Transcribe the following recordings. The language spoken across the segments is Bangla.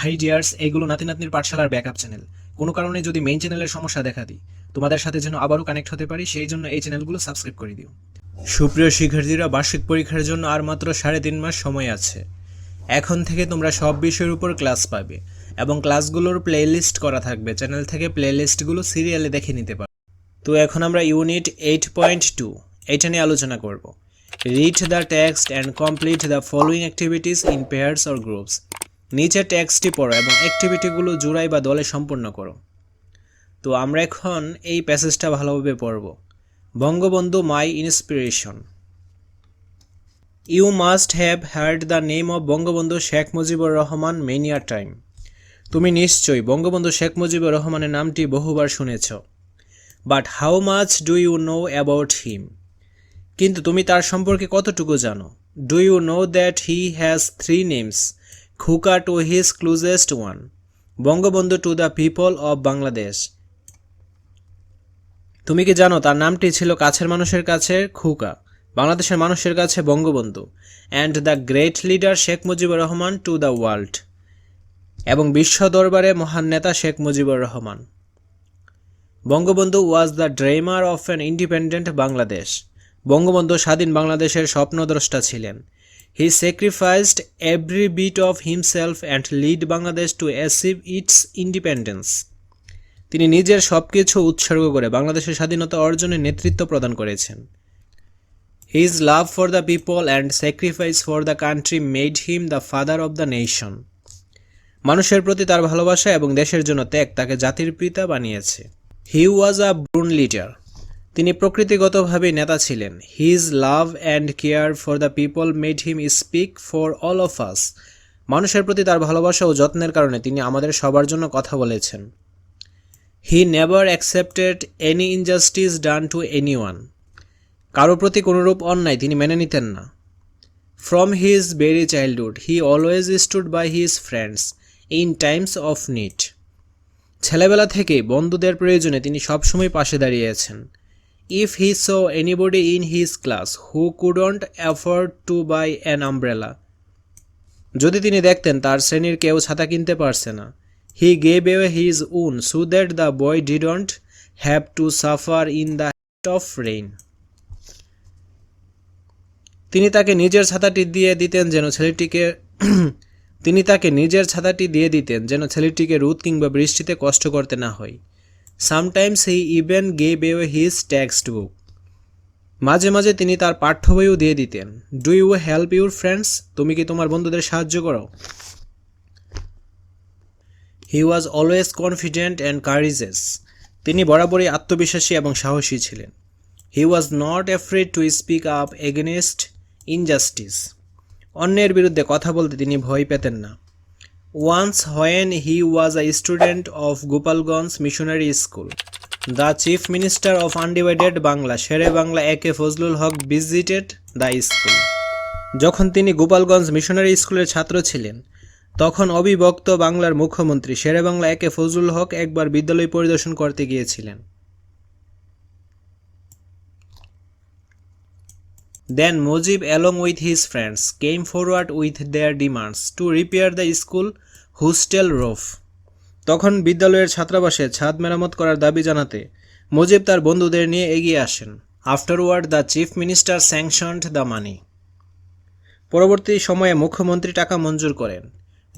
হাই ডিয়ার্স এইগুলো নাতি নাতনির পাঠশালার ব্যাকআপ চ্যানেল কোনো কারণে যদি মেইন চ্যানেলের সমস্যা দেখা দিই, তোমাদের সাথে যেন আবারও কানেক্ট হতে পারি, সেই জন্য এই চ্যানেলগুলো সাবস্ক্রাইব করে দিও। সুপ্রিয় শিক্ষার্থীরা, বার্ষিক পরীক্ষার জন্য আর মাত্র সাড়ে তিন মাস সময় আছে। এখন থেকে তোমরা সব বিষয়ের উপর ক্লাস পাবে এবং ক্লাসগুলোর প্লেলিস্ট করা থাকবে। চ্যানেল থেকে প্লেলিস্টগুলো সিরিয়ালে দেখে নিতে পারো। তো এখন আমরা ইউনিট এইট পয়েন্ট টু এইটা নিয়ে আলোচনা করব। Read the text and complete the following activities in pairs or groups নিচের ট্যাক্সটি পড়ো এবং অ্যাক্টিভিটিগুলো জোড়াই বা দলে সম্পূর্ণ করো। তো আমরা এখন এই প্যাসেজটা ভালোভাবে পড়ব। Bangabandhu my inspiration. You must have heard the name of Bangabandhu Sheikh Mujibur Rahman many a time. তুমি নিশ্চয়ই বঙ্গবন্ধু শেখ মুজিবুর রহমানের নামটি বহুবার শুনেছ। But how much do you know about him? কিন্তু তুমি তার সম্পর্কে কতটুকু জানো? Do you know that he has three names? Khoka to his closest one Bangabandhu to the people of Bangladesh তুমি কি জানো তার নামটি ছিল কাছের মানুষের কাছে খুকা বাংলাদেশের মানুষের কাছে Bangabandhu. And the great leader Sheikh Mujibur Rahman to the world এবং বিশ্ব দরবারে মহান নেতা Sheikh Mujibur Rahman. Bangabandhu was the dreamer of an independent Bangladesh Bangabandhu স্বাধীন বাংলাদেশের স্বপ্নদ্রষ্টা ছিলেন। He sacrificed every bit of himself and lead Bangladesh to achieve its independence তিনি নিজের সব কিছু উৎসর্গ করে বাংলাদেশের স্বাধীনতা অর্জনে নেতৃত্ব প্রদান করেছেন। His love for the people and sacrifice for the country made him the father of the nation মানুষের প্রতি তার ভালোবাসা এবং দেশের জন্য ত্যাগ তাকে জাতির পিতা বানিয়েছে। হি ওয়াজ আ ব্রুন লিডার তিনি প্রকৃতিগতভাবে নেতা ছিলেন। His love and care for the people made him speak for all of us মানুষের প্রতি তার ভালোবাসা ও যত্নের কারণে তিনি আমাদের সবার জন্য কথা বলেছেন। He never accepted any injustice done to any one কারও প্রতি কোনোরূপ অন্যায় তিনি মেনে নিতেন না। From his very childhood he always stood by his friends in times of need ছেলেবেলা থেকে বন্ধুদের প্রয়োজনে তিনি সবসময় পাশে দাঁড়িয়েছেন if he saw anybody in his class who couldn't afford to buy an umbrella যদি তিনি দেখতেন, তার শ্রেণির কেউ ছাতা কিনতে পারছে না। He gave away his own so that the boy didn't have to suffer in the of rain তিনি তাকে নিজের ছাতাটি দিয়ে দিতেন যেন ছেলেটিকে তিনি তাকে নিজের ছাতাটি দিয়ে দিতেন যেন ছেলেটিকে রোদ কিংবা বৃষ্টিতে কষ্ট করতে না হয়। Sometimes he even gave away his text book মাঝে মাঝে তিনি তার পাঠ্য বইও দিয়ে দিতেন। Do you help your friends তুমি কি তোমার বন্ধুদের সাহায্য করো? He was always confident and courageous তিনি বরাবরই আত্মবিশ্বাসী এবং সাহসী ছিলেন। He was not afraid to speak up against injustice অন্যের বিরুদ্ধে কথা বলতে তিনি ভয় পেতেন না। Once when he was a student of Gopalganj missionary school the chief minister of undivided Bangla Shere Bangla A K Fazlul Huq visited the school যখন তিনি গোপালগঞ্জ মিশনারি স্কুলের ছাত্র ছিলেন, তখন অবিভক্ত বাংলার মুখ্যমন্ত্রী শেরে বাংলা একে ফজলুল হক একবার বিদ্যালয় পরিদর্শন করতে গিয়েছিলেন। Then Mujib, along with his friends, came forward with their demands to repair the school hostel roof. তখন বিদ্যালয়ের ছাত্রাবাসে ছাদ মেরামত করার দাবি জানাতে মুজিব তার বন্ধুদের নিয়ে এগিয়ে আসেন। Afterward the chief minister sanctioned the money পরবর্তী সময়ে মুখ্যমন্ত্রী টাকা মঞ্জুর করেন।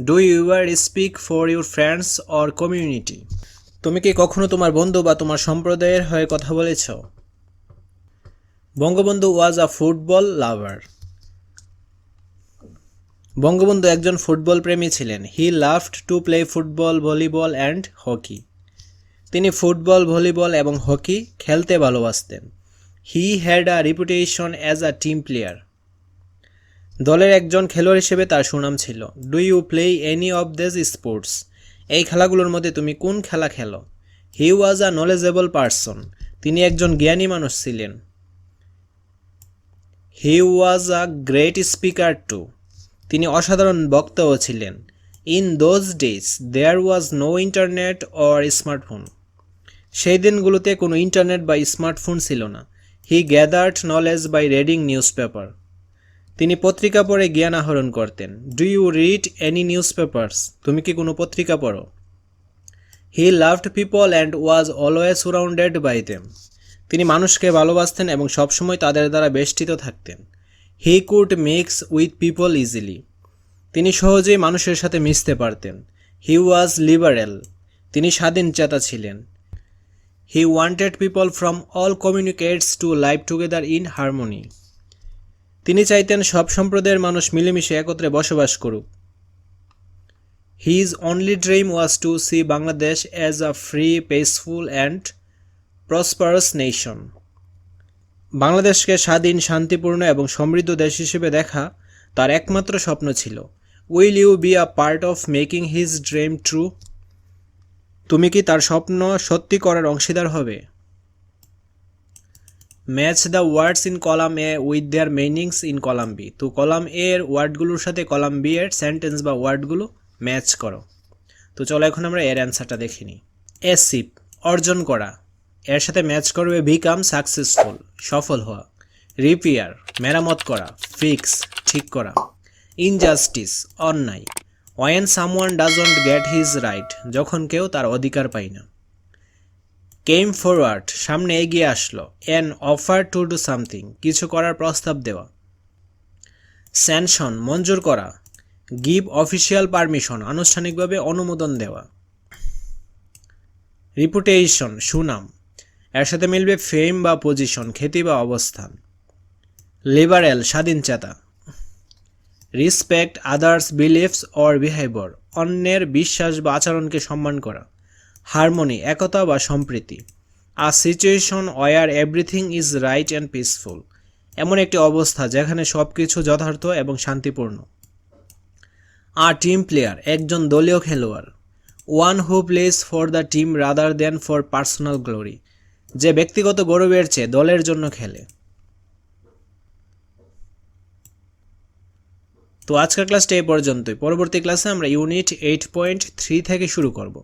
Do your speak for your friends or community তুমি কি কখনো তোমার বন্ধু বা তোমার সম্প্রদায়ের হয়ে কথা বলেছ? Bangabandhu was a football lover. Bangabandhu একজন ফুটবল প্রেমী ছিলেন। He loved to play football, volleyball and hockey. তিনি ফুটবল, ভলিবল এবং হকি খেলতে ভালোবাসতেন। He had a reputation as a team player. দলের একজন খেলোয়াড় হিসেবে তার সুনাম ছিল। Do you play any of this sports? এই খেলাগুলোর মধ্যে তুমি কোন খেলা খেলো? He was a knowledgeable person. তিনি একজন জ্ঞানী মানুষ ছিলেন। He was a great speaker too তিনি অসাধারণ বক্তাও ছিলেন। In those days there was no internet or smartphone সেই দিনগুলোতে কোনো ইন্টারনেট বা স্মার্টফোন ছিল না। He gathered knowledge by reading newspaper তিনি পত্রিকা পড়ে জ্ঞান আহরণ করতেন। Do you read any newspapers তুমি কি কোনো পত্রিকা পড়ো? He loved people and was always surrounded by them তিনি মানুষকে ভালোবাসতেন এবং সবসময় তাদের দ্বারা বেষ্টিত থাকতেন। He could mix with people easily তিনি সহজেই মানুষের সাথে মিশতে পারতেন। হি ওয়াজ লিবারেল তিনি স্বাধীন চেতা ছিলেন। He wanted people from all communities to live together in harmony তিনি চাইতেন সব সম্প্রদায়ের মানুষ মিলেমিশে একত্রে বসবাস করুক। His only dream was to see Bangladesh as a free peaceful and prosperous nation বাংলাদেশকে স্বাধীন, শান্তিপূর্ণ এবং সমৃদ্ধ দেশ হিসেবে দেখা তার একমাত্র স্বপ্ন ছিল। Will you be a part of making his dream true তুমি কি তার স্বপ্ন সত্যি করার অংশীদার হবে? Match the words in column A with their meanings in column B তো কলাম এ এর ওয়ার্ডগুলোর সাথে কলাম বি এর সেন্টেন্স বা ওয়ার্ডগুলো ম্যাচ করো। তো চলো এখন আমরা এর অ্যান্সারটা দেখিনি এসিপ অর্জন করা। এর সাথে ম্যাচ করবে বিকাম সাকসেসফুল, সফল হওয়া। রিপেয়ার, মেরামত করা, ফিক্স, ঠিক করা। ইনজাস্টিস, অন্যায়। When someone doesn't get his right, যখন কেউ তার অধিকার পায় না। কেম ফরওয়ার্ড, সামনে এগিয়ে আসলো। An offer to do something, কিছু করার প্রস্তাব দেওয়া। স্যানশন, মঞ্জুর করা। গিভ অফিসিয়াল পারমিশন, আনুষ্ঠানিকভাবে অনুমোদন দেওয়া। রিপুটেশন, সুনাম। এর সাথে মিলবে ফেম বা পজিশন, খ্যাতি বা অবস্থান। Liberal স্বাধীনচেতা respect, others beliefs or behaviour. অন্যের বিশ্বাস বা আচরণকে সম্মান করা। হারমোনি, একতা বা সম্প্রীতি। A situation where everything is right and peaceful. এমন একটি অবস্থা যেখানে সব কিছু যথার্থ এবং শান্তিপূর্ণ। আ টিম প্লেয়ার, একজন দলীয় খেলোয়াড়। One who plays for the team rather than for personal glory. যে ব্যক্তিগত গৌরবের চেয়ে দলের জন্য খেলে। তো আজকের ক্লাসটা এই পর্যন্তই। পরবর্তী ক্লাসে আমরা ইউনিট এইট পয়েন্ট থ্রি থেকে শুরু করব।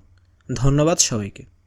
ধন্যবাদ সবাইকে।